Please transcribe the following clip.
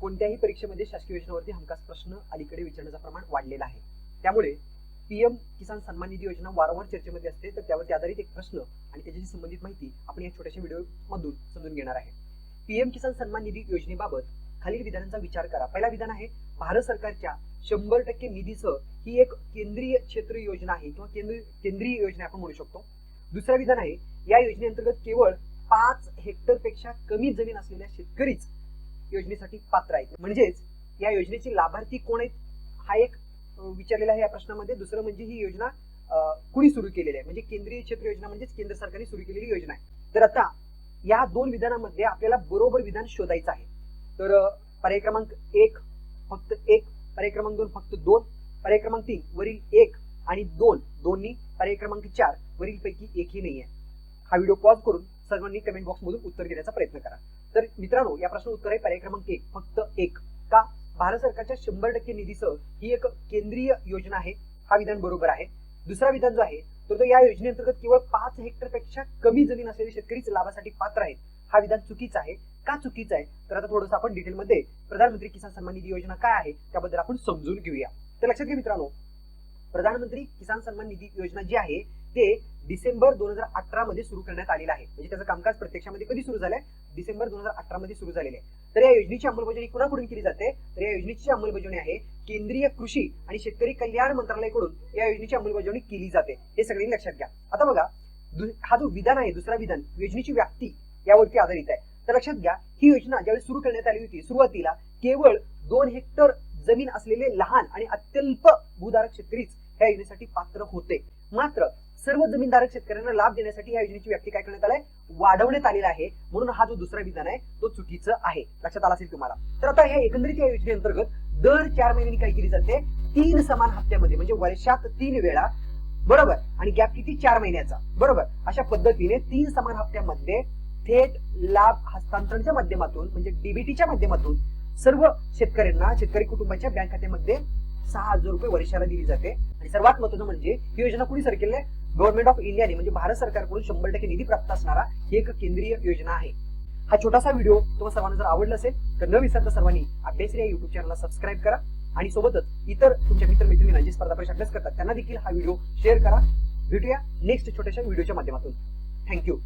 कोणत्याही परीक्षेमध्ये शासकीय योजनावरती हमखास प्रश्न अलीकडे विचारण्याचं प्रमाण वाढलेलं आहे. त्यामुळे पीएम किसान सन्मान निधी योजना वारंवार चर्चेमध्ये असते तर त्यावरती आधारित एक प्रश्न आणि त्याच्याशी संबंधित माहिती आपण या छोट्याशा व्हिडिओमधून समजून घेणार आहे. पीएम किसान सन्मान निधी योजनेबाबत खालील विधानांचा विचार करा. पहिला विधान आहे भारत सरकारच्या शंभर टक्के निधीसह ही एक केंद्रीय क्षेत्र योजना आहे किंवा केंद्रीय केंद्रीय योजना आपण म्हणू शकतो. दुसरं विधान आहे या योजनेअंतर्गत केवळ पाच हेक्टरपेक्षा कमी जमीन असलेल्या शेतकरीच योजनेसाठी पात्र आहेत. म्हणजेच या योजनेचे लाभार्थी कोण आहेत हा एक विचारलेला आहे या प्रश्नामध्ये. दुसरं म्हणजे ही योजना कुणी सुरू केलेली आहे? म्हणजे केंद्रीय क्षेत्र योजना म्हणजेच केंद्र सरकारने सुरू केलेली योजना आहे. तर आता या दोन विधानामध्ये आपल्याला बरोबर विधान शोधायचं आहे. तर पर्याय क्रमांक एक फक्त एक पर्याय क्रमांक दोन फक्त दोन पर्याय क्रमांक तीन वरील एक आणि दोन दोन्ही पर्याय क्रमांक चार वरील पैकी एकही नाही आहे हा व्हिडिओ पॉज करून सर्वांनी कमेंट बॉक्स मधून उत्तर देण्याचा प्रयत्न करा. तर मित्रांनो या प्रश्न उत्तर आहे पर्याय क्रमांक एक फक्त एक. का भारत सरकारच्या शंभर टक्के निधीसह ही एक केंद्रीय योजना आहे? हा विधान बरोबर आहे. दुसरा विधान जो आहे तर तो या योजनेअंतर्गत केवळ पाच हेक्टरपेक्षा कमी जमीन असलेले शेतकरीच लाभासाठी पात्र आहेत. हा विधान चुकीचा आहे. का चुकीचा आहे? तर आता थोडंसं आपण डिटेलमध्ये प्रधानमंत्री किसान सन्मान निधी योजना काय आहे त्याबद्दल आपण समजून घेऊया. तर लक्षात घ्या मित्रांनो प्रधानमंत्री किसान सन्मान निधी योजना जी आहे ते डिसेंबर दोन हजार अठरा मध्ये सुरू करण्यात आलेलं आहे. म्हणजे त्याचं कामकाज प्रत्यक्षामध्ये कधी सुरू झालंय? डिसेंबर दोन हजार अठरा मध्ये सुरू झालेले आहे. तर या योजनेची अंमलबजावणी कुणाकडून केली जाते? तर या योजनेची अंमलबजावणी आहे केंद्रीय कृषी आणि शेतकरी कल्याण मंत्रालयाकडून या योजनेची अंमलबजावणी केली जाते. हे सगळ्यांनी लक्षात घ्या. आता बघा दु- हा जो विधान आहे दुसरा विधान योजनेची व्याप्ती यावरती आधारित आहे. तर लक्षात घ्या ही योजना ज्यावेळी सुरू करण्यात आली होती सुरुवातीला केवळ दोन हेक्टर जमीन असलेले लहान आणि अत्यल्प भूधारक शेतकरीच या योजनेसाठी पात्र होते. मात्र सर्व जमीनधारक शेतकऱ्यांना लाभ देण्यासाठी या योजनेची व्याप्ती काय करण्यात आलाय? वाढवण्यात आलेला आहे. म्हणून हा जो दुसरा विधान आहे तो चुकीचं आहे. लक्षात आला असेल तुम्हाला? तर आता ह्या एकंदरीत या योजनेअंतर्गत दर चार महिन्यांनी काय केली जाते? तीन समान हप्त्यामध्ये म्हणजे वर्षात तीन वेळा. बरोबर? आणि गॅप किती? चार महिन्याचा. बरोबर? अशा पद्धतीने तीन समान हप्त्यामध्ये थेट लाभ हस्तांतरणच्या माध्यमातून म्हणजे डीबीटीच्या माध्यमातून सर्व शेतकऱ्यांना शेतकरी कुटुंबाच्या बँक खात्यामध्ये सहा हजार रुपये वर्षाला दिली जाते. आणि सर्वात महत्वाचं म्हणजे ही योजना कुणी सर केली गव्हर्नमेंट ऑफ इंडियाने म्हणजे भारत सरकारकडून शंभर टक्के निधी प्राप्त असणारा ही एक केंद्रीय योजना आहे. हा छोटासा व्हिडिओ तुम्हाला सर्वांना जर आवडला असेल तर न विसरता सर्वांनी अभ्यास या युट्यूब चॅनलला सबस्क्राईब करा आणि सोबतच इतर तुमच्या मित्रमैत्रिणींना जे स्पर्धा परीक्षा अभ्यास करतात त्यांना देखील हा व्हिडिओ शेअर करा. भेटूया नेक्स्ट छोट्याशा व्हिडिओच्या माध्यमातून. थँक्यू